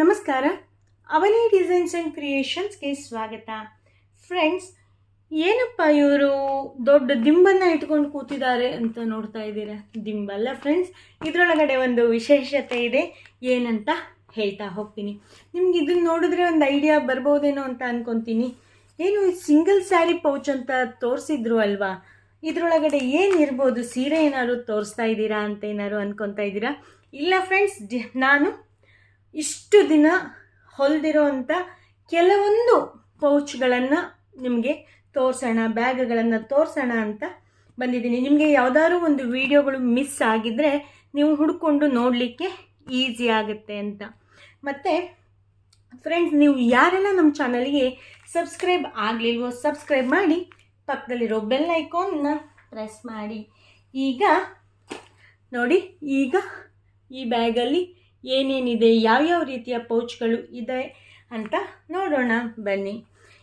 ನಮಸ್ಕಾರ. ಅವನಿ designs and ಕ್ರಿಯೇಷನ್ಸ್ಗೆ ಸ್ವಾಗತ. Friends ಏನಪ್ಪ ಇವರು ದೊಡ್ಡ ದಿಂಬನ್ನು ಇಟ್ಕೊಂಡು ಕೂತಿದ್ದಾರೆ ಅಂತ ನೋಡ್ತಾ ಇದ್ದೀರಾ? ದಿಂಬಲ್ಲ ಫ್ರೆಂಡ್ಸ್ ಇದರೊಳಗಡೆ ಒಂದು ವಿಶೇಷತೆ ಇದೆ. ಏನಂತ ಹೇಳ್ತಾ ಹೋಗ್ತೀನಿ. ನಿಮ್ಗೆ ಇದನ್ನ ನೋಡಿದ್ರೆ ಒಂದು ಐಡಿಯಾ ಬರ್ಬೋದೇನೋ ಅಂತ ಅನ್ಕೊತೀನಿ. ಏನು ಸಿಂಗಲ್ ಸ್ಯಾರಿ ಪೌಚ್ ಅಂತ ತೋರಿಸಿದ್ರು ಅಲ್ವಾ? ಇದರೊಳಗಡೆ ಏನಿರ್ಬೋದು ಸೀರೆ ಏನಾದ್ರು ತೋರಿಸ್ತಾ ಇದ್ದೀರಾ ಅಂತ ಏನಾದ್ರು ಅನ್ಕೊತಾ ಇದ್ದೀರಾ? ಇಲ್ಲ ಫ್ರೆಂಡ್ಸ್ ನಾನು ಇಷ್ಟು ದಿನ ಹೊಲಿದಿರೋ ಅಂಥ ಕೆಲವೊಂದು ಪೌಚ್ಗಳನ್ನು ನಿಮಗೆ ತೋರಿಸೋಣ, ಬ್ಯಾಗ್ಗಳನ್ನು ತೋರಿಸೋಣ ಅಂತ ಬಂದಿದ್ದೀನಿ. ನಿಮಗೆ ಯಾವುದಾದ್ರು ಒಂದು ವಿಡಿಯೋಗಳು ಮಿಸ್ ಆಗಿದ್ದರೆ ನೀವು ಹುಡ್ಕೊಂಡು ನೋಡಲಿಕ್ಕೆ ಈಸಿ ಆಗುತ್ತೆ ಅಂತ. ಮತ್ತು ಫ್ರೆಂಡ್ಸ್, ನೀವು ಯಾರೆಲ್ಲ ನಮ್ಮ ಚಾನಲ್ಗೆ ಸಬ್ಸ್ಕ್ರೈಬ್ ಆಗಲಿಲ್ವೋ ಸಬ್ಸ್ಕ್ರೈಬ್ ಮಾಡಿ, ಪಕ್ಕದಲ್ಲಿರೋ ಬೆಲ್ ಐಕಾನ್ನ ಪ್ರೆಸ್ ಮಾಡಿ. ಈಗ ನೋಡಿ, ಈಗ ಈ ಬ್ಯಾಗಲ್ಲಿ ಏನೇನಿದೆ, ಯಾವ್ಯಾವ ರೀತಿಯ ಪೌಚ್ಗಳು ಇದೆ ಅಂತ ನೋಡೋಣ, ಬನ್ನಿ.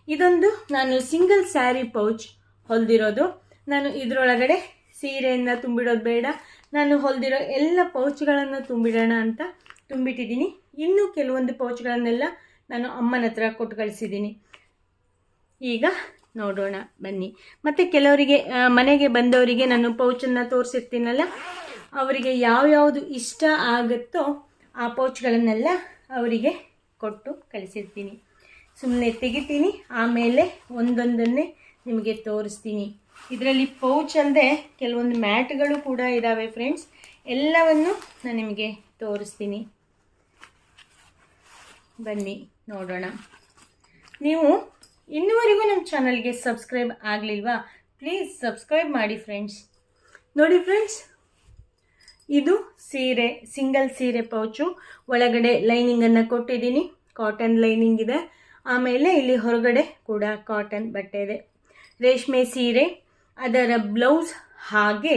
ಇದೊಂದು ನಾನು ಸಿಂಗಲ್ ಸ್ಯಾರಿ ಪೌಚ್ ಹೊಲ್ದಿರೋದು. ನಾನು ಇದರೊಳಗಡೆ ಸೀರೆಯಿಂದ ತುಂಬಿಡೋದು ಬೇಡ. ನಾನು ಹೊಲ್ದಿರೋ ಎಲ್ಲ ಪೌಚ್ಗಳನ್ನು ತುಂಬಿಡೋಣ ಅಂತ ತುಂಬಿಟ್ಟಿದ್ದೀನಿ. ಇನ್ನೂ ಕೆಲವೊಂದು ಪೌಚ್ಗಳನ್ನೆಲ್ಲ ನಾನು ಅಮ್ಮನ ಹತ್ರ ಕೊಟ್ಟು ಕಳಿಸಿದ್ದೀನಿ. ಈಗ ನೋಡೋಣ, ಬನ್ನಿ. ಮತ್ತು ಕೆಲವರಿಗೆ ಮನೆಗೆ ಬಂದವರಿಗೆ ನಾನು ಪೌಚನ್ನು ತೋರಿಸಿರ್ತೀನಲ್ಲ, ಅವರಿಗೆ ಯಾವ್ಯಾವುದು ಇಷ್ಟ ಆಗುತ್ತೋ ಆ ಪೌಚ್ಗಳನ್ನೆಲ್ಲ ಅವರಿಗೆ ಕೊಟ್ಟು ಕಳಿಸಿರ್ತೀನಿ. ಸುಮ್ಮನೆ ತೆಗಿತೀನಿ, ಆಮೇಲೆ ಒಂದೊಂದನ್ನೇ ನಿಮಗೆ ತೋರಿಸ್ತೀನಿ. ಇದರಲ್ಲಿ ಪೌಚ್ ಅಲ್ಲದೆ ಕೆಲವೊಂದು ಮ್ಯಾಟ್ಗಳು ಕೂಡ ಇದ್ದಾವೆ ಫ್ರೆಂಡ್ಸ್. ಎಲ್ಲವನ್ನು ನಾನು ನಿಮಗೆ ತೋರಿಸ್ತೀನಿ. ಬನ್ನಿ, ನೋಡೋಣ. ನೀವು ಇನ್ನುವರೆಗೂ ನಮ್ಮ ಚಾನಲ್ಗೆ ಸಬ್ಸ್ಕ್ರೈಬ್ ಆಗಲಿಲ್ವಾ? ಪ್ಲೀಸ್ ಸಬ್ಸ್ಕ್ರೈಬ್ ಮಾಡಿ ಫ್ರೆಂಡ್ಸ್. ನೋಡಿ ಫ್ರೆಂಡ್ಸ್ ಇದು ಸೀರೆ, ಸಿಂಗಲ್ ಸೀರೆ ಪೌಚು. ಒಳಗಡೆ ಲೈನಿಂಗನ್ನು ಕೊಟ್ಟಿದ್ದೀನಿ. ಕಾಟನ್ ಲೈನಿಂಗ್ ಇದೆ. ಆಮೇಲೆ ಇಲ್ಲಿ ಹೊರಗಡೆ ಕೂಡ ಕಾಟನ್ ಬಟ್ಟೆ ಇದೆ. ರೇಷ್ಮೆ ಸೀರೆ, ಅದರ ಬ್ಲೌಸ್ ಹಾಗೆ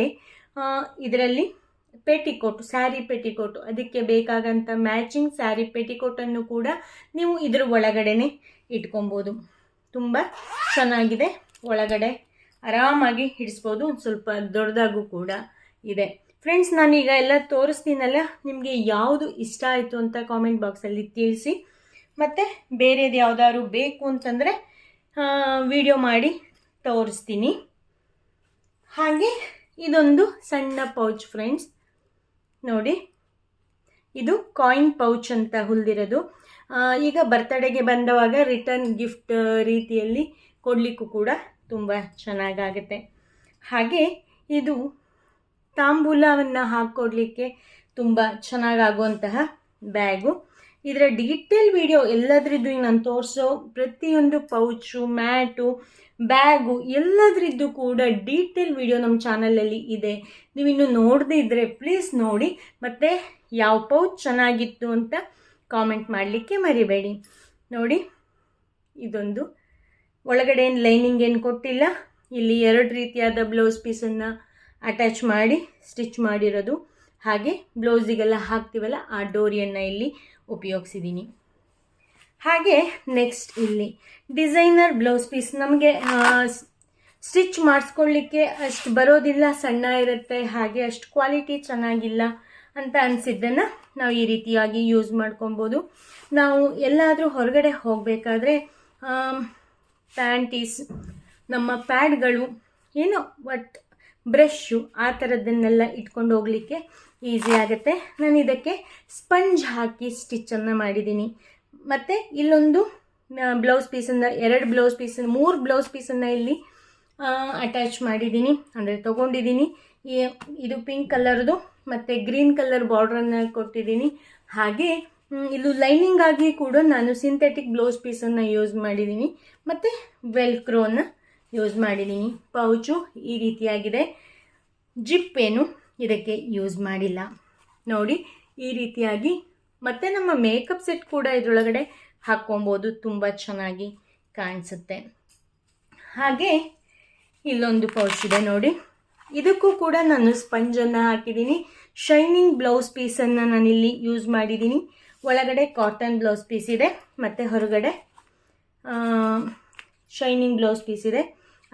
ಇದರಲ್ಲಿ ಪೆಟಿಕೋಟ್ ಸ್ಯಾರಿ ಪೆಟಿಕೋಟು ಅದಕ್ಕೆ ಬೇಕಾಗಂಥ ಮ್ಯಾಚಿಂಗ್ ಸ್ಯಾರಿ ಪೆಟಿಕೋಟನ್ನು ಕೂಡ ನೀವು ಇದ್ರ ಒಳಗಡೆನೆ ಇಟ್ಕೊಬೋದು. ತುಂಬ ಚೆನ್ನಾಗಿದೆ. ಒಳಗಡೆ ಆರಾಮಾಗಿ ಹಿಡಿಸ್ಬೋದು. ಸ್ವಲ್ಪ ದೊಡ್ಡದಾಗೂ ಕೂಡ ಇದೆ. ಫ್ರೆಂಡ್ಸ್ ನಾನೀಗ ಎಲ್ಲ ತೋರಿಸ್ತೀನಲ್ಲ, ನಿಮಗೆ ಯಾವುದು ಇಷ್ಟ ಆಯಿತು ಅಂತ ಕಾಮೆಂಟ್ ಬಾಕ್ಸಲ್ಲಿ ತಿಳಿಸಿ. ಮತ್ತು ಬೇರೆದು ಯಾವುದಾದ್ರು ಬೇಕು ಅಂತಂದರೆ ವಿಡಿಯೋ ಮಾಡಿ ತೋರಿಸ್ತೀನಿ. ಹಾಗೆ ಇದೊಂದು ಸಣ್ಣ ಪೌಚ್ ಫ್ರೆಂಡ್ಸ್ ನೋಡಿ, ಇದು ಕಾಯಿನ್ ಪೌಚ್ ಅಂತ ಹೊಲ್ದಿರೋದು. ಈಗ ಬರ್ತಡೆಗೆ ಬಂದವಾಗ ರಿಟರ್ನ್ ಗಿಫ್ಟ್ ರೀತಿಯಲ್ಲಿ ಕೊಡಲಿಕ್ಕೂ ಕೂಡ ತುಂಬ ಚೆನ್ನಾಗಾಗುತ್ತೆ. ಹಾಗೆ ಇದು ತಾಂಬೂಲವನ್ನು ಹಾಕ್ಕೊಡ್ಲಿಕ್ಕೆ ತುಂಬ ಚೆನ್ನಾಗಾಗುವಂತಹ ಬ್ಯಾಗು. ಇದರ ಡೀಟೇಲ್ ವಿಡಿಯೋ ಎಲ್ಲದರದ್ದು ನಾನು ತೋರಿಸೋ ಪ್ರತಿಯೊಂದು ಪೌಚು, ಮ್ಯಾಟು, ಬ್ಯಾಗು ಎಲ್ಲದರದ್ದು ಕೂಡ ಡೀಟೇಲ್ ವಿಡಿಯೋ ನಮ್ಮ ಚಾನಲಲ್ಲಿ ಇದೆ. ನೀವಿನ್ನು ನೋಡದೇ ಇದ್ದರೆ ಪ್ಲೀಸ್ ನೋಡಿ. ಮತ್ತು ಯಾವ ಪೌಚ್ ಚೆನ್ನಾಗಿತ್ತು ಅಂತ ಕಾಮೆಂಟ್ ಮಾಡಲಿಕ್ಕೆ ಮರಿಬೇಡಿ. ನೋಡಿ, ಇದೊಂದು. ಒಳಗಡೆ ಏನು ಲೈನಿಂಗ್ ಏನು ಕೊಟ್ಟಿಲ್ಲ. ಇಲ್ಲಿ ಎರಡು ರೀತಿಯಾದ ಬ್ಲೌಸ್ ಪೀಸನ್ನು ಅಟ್ಯಾಚ್ ಮಾಡಿ, ಸ್ಟಿಚ್ ಮಾಡಿರೋದು. ಹಾಗೆ ಬ್ಲೌಸಿಗೆಲ್ಲ ಹಾಕ್ತೀವಲ್ಲ, ಆ ಡೋರಿಯನ್ನು ಇಲ್ಲಿ ಉಪಯೋಗಿಸಿದ್ದೀನಿ ಹಾಗೆ ನೆಕ್ಸ್ಟ್ ಇಲ್ಲಿ, ಡಿಸೈನರ್ ಬ್ಲೌಸ್ ಪೀಸ್. ನಮಗೆ ಸ್ಟಿಚ್ ಮಾಡಿಸ್ಕೊಳ್ಳಿಕ್ಕೆ ಅಷ್ಟು ಬರೋದಿಲ್ಲ, ಸಣ್ಣ ಇರುತ್ತೆ, ಹಾಗೆ ಅಷ್ಟು ಕ್ವಾಲಿಟಿ ಚೆನ್ನಾಗಿಲ್ಲ ಅಂತ ಅನಿಸಿದ್ದನ್ನು ನಾವು ಈ ರೀತಿಯಾಗಿ ಯೂಸ್ ಮಾಡ್ಕೊಬೋದು. ನಾವು ಎಲ್ಲಾದರೂ ಹೊರಗಡೆ ಹೋಗಬೇಕಾದ್ರೆ ಪ್ಯಾಂಟೀಸ್, ನಮ್ಮ ಪ್ಯಾಡ್ಗಳು, ಏನೋ ಒಟ್ ಬ್ರಷು ಆ ಥರದ್ದನ್ನೆಲ್ಲ ಇಟ್ಕೊಂಡು ಹೋಗಲಿಕ್ಕೆ ಈಸಿ ಆಗುತ್ತೆ. ನಾನು ಇದಕ್ಕೆ ಸ್ಪಂಜ್ ಹಾಕಿ ಸ್ಟಿಚ್ಚನ್ನು ಮಾಡಿದ್ದೀನಿ. ಮತ್ತು ಇಲ್ಲೊಂದು ಬ್ಲೌಸ್ ಪೀಸನ್ನು ಎರಡು ಬ್ಲೌಸ್ ಪೀಸನ್ನು ಮೂರು ಬ್ಲೌಸ್ ಪೀಸನ್ನು ಇಲ್ಲಿ ಅಟ್ಯಾಚ್ ಮಾಡಿದ್ದೀನಿ. ಅಂದರೆ ತೊಗೊಂಡಿದ್ದೀನಿ. ಇದು ಪಿಂಕ್ ಕಲರ್ದು ಮತ್ತು ಗ್ರೀನ್ ಕಲರ್ ಬಾರ್ಡ್ರನ್ನು ಕೊಟ್ಟಿದ್ದೀನಿ. ಹಾಗೆ ಇಲ್ಲೂ ಲೈನಿಂಗ್ ಆಗಿ ಕೂಡ ನಾನು ಸಿಂಥೆಟಿಕ್ ಬ್ಲೌಸ್ ಪೀಸನ್ನು ಯೂಸ್ ಮಾಡಿದ್ದೀನಿ. ಮತ್ತು ವೆಲ್ಕ್ರೋನ ಯೂಸ್ ಮಾಡಿದ್ದೀನಿ ಪೌಚು ಈ ರೀತಿಯಾಗಿದೆ. ಜಿಪ್ ಏನು ಇದಕ್ಕೆ ಯೂಸ್ ಮಾಡಿಲ್ಲ. ನೋಡಿ, ಈ ರೀತಿಯಾಗಿ ಮತ್ತು ನಮ್ಮ ಮೇಕಪ್ ಸೆಟ್ ಕೂಡ ಇದರೊಳಗಡೆ ಹಾಕ್ಕೊಬೋದು. ತುಂಬ ಚೆನ್ನಾಗಿ ಕಾಣಿಸುತ್ತೆ. ಹಾಗೆ ಇಲ್ಲೊಂದು ಪೌಚ್ ಇದೆ ನೋಡಿ. ಇದಕ್ಕೂ ಕೂಡ ನಾನು ಸ್ಪಂಜನ್ನು ಹಾಕಿದ್ದೀನಿ. ಶೈನಿಂಗ್ ಬ್ಲೌಸ್ ಪೀಸನ್ನು ನಾನಿಲ್ಲಿ ಯೂಸ್ ಮಾಡಿದ್ದೀನಿ. ಒಳಗಡೆ ಕಾಟನ್ ಬ್ಲೌಸ್ ಪೀಸ್ ಇದೆ. ಮತ್ತು ಹೊರಗಡೆ ಶೈನಿಂಗ್ ಬ್ಲೌಸ್ ಪೀಸ್ ಇದೆ.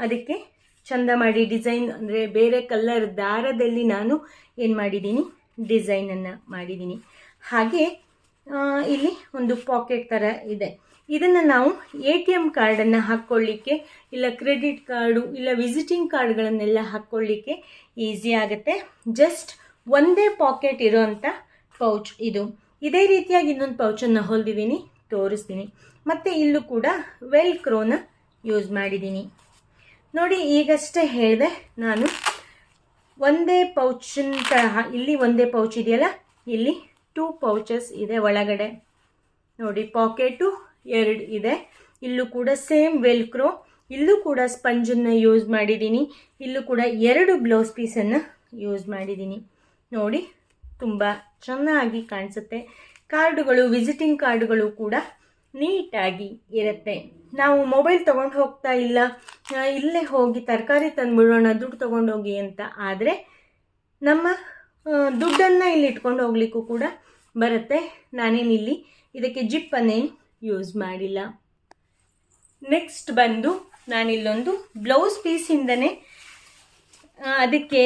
ಅದಕ್ಕೆ ಚಂದ ಮಾಡಿ ಡಿಸೈನ್ ಅಂದರೆ ಬೇರೆ ಕಲರ್ ದಾರದಲ್ಲಿ ನಾನು ಏನು ಮಾಡಿದ್ದೀನಿ? ಡಿಸೈನನ್ನು ಮಾಡಿದ್ದೀನಿ. ಹಾಗೆ ಇಲ್ಲಿ ಒಂದು ಪಾಕೆಟ್ ಥರ ಇದೆ. ಇದನ್ನು ನಾವು ಎ ಟಿ ಎಂ ಕಾರ್ಡನ್ನು ಹಾಕ್ಕೊಳ್ಳಿಕ್ಕೆ ಇಲ್ಲ ಕ್ರೆಡಿಟ್ ಕಾರ್ಡು ಇಲ್ಲ ವಿಸಿಟಿಂಗ್ ಕಾರ್ಡ್ಗಳನ್ನೆಲ್ಲ ಹಾಕ್ಕೊಳ್ಳಿಕ್ಕೆ ಈಸಿ ಆಗುತ್ತೆ. ಜಸ್ಟ್ ಒಂದೇ ಪಾಕೆಟ್ ಇರೋವಂಥ ಪೌಚ್ ಇದು. ಇದೇ ರೀತಿಯಾಗಿ ಇನ್ನೊಂದು ಪೌಚನ್ನು ಹೊಲಿದಿದ್ದೀನಿ, ತೋರಿಸ್ತೀನಿ. ಮತ್ತು ಇಲ್ಲೂ ಕೂಡ ವೆಲ್ ಕ್ರೋನ ಯೂಸ್ ಮಾಡಿದ್ದೀನಿ. ನೋಡಿ, ಈಗಷ್ಟೇ ಹೇಳಿದೆ, ನಾನು ಒಂದೇ ಪೌಚಿನ ತರಹ ಇಲ್ಲಿ ಒಂದೇ ಪೌಚ್ ಇದೆಯಲ್ಲ, ಇಲ್ಲಿ ಟೂ ಪೌಚಸ್ ಇದೆ ಒಳಗಡೆ. ನೋಡಿ ಪಾಕೆಟು ಎರಡು ಇದೆ. ಇಲ್ಲೂ ಕೂಡ ಸೇಮ್ ವೆಲ್ಕ್ರೋ ಇಲ್ಲೂ ಕೂಡ ಸ್ಪಂಜನ್ನು ಯೂಸ್ ಮಾಡಿದ್ದೀನಿ. ಇಲ್ಲೂ ಕೂಡ ಎರಡು ಬ್ಲೌಸ್ ಪೀಸನ್ನು ಯೂಸ್ ಮಾಡಿದ್ದೀನಿ. ನೋಡಿ, ತುಂಬ ಚೆನ್ನಾಗಿ ಕಾಣಿಸುತ್ತೆ. ಕಾರ್ಡುಗಳು ವಿಸಿಟಿಂಗ್ ಕಾರ್ಡುಗಳು ಕೂಡ ನೀಟಾಗಿ ಇರುತ್ತೆ. ನಾವು ಮೊಬೈಲ್ ತೊಗೊಂಡು ಹೋಗ್ತಾ ಇಲ್ಲ. ಇಲ್ಲೇ ಹೋಗಿ ತರಕಾರಿ ತಂದುಬಿಡೋಣ, ದುಡ್ಡು ತೊಗೊಂಡೋಗಿ ಅಂತ. ಆದರೆ ನಮ್ಮ ದುಡ್ಡನ್ನು ಇಲ್ಲಿ ಇಟ್ಕೊಂಡು ಹೋಗ್ಲಿಕ್ಕೂ ಕೂಡ ಬರುತ್ತೆ. ನಾನೇನಿಲ್ಲಿ ಇದಕ್ಕೆ ಜಿಪ್ಪನ್ನೇನು ಯೂಸ್ ಮಾಡಿಲ್ಲ. ನೆಕ್ಸ್ಟ್ ಬಂದು ನಾನಿಲ್ಲೊಂದು ಬ್ಲೌಸ್ ಪೀಸಿಂದನೇ ಅದಕ್ಕೆ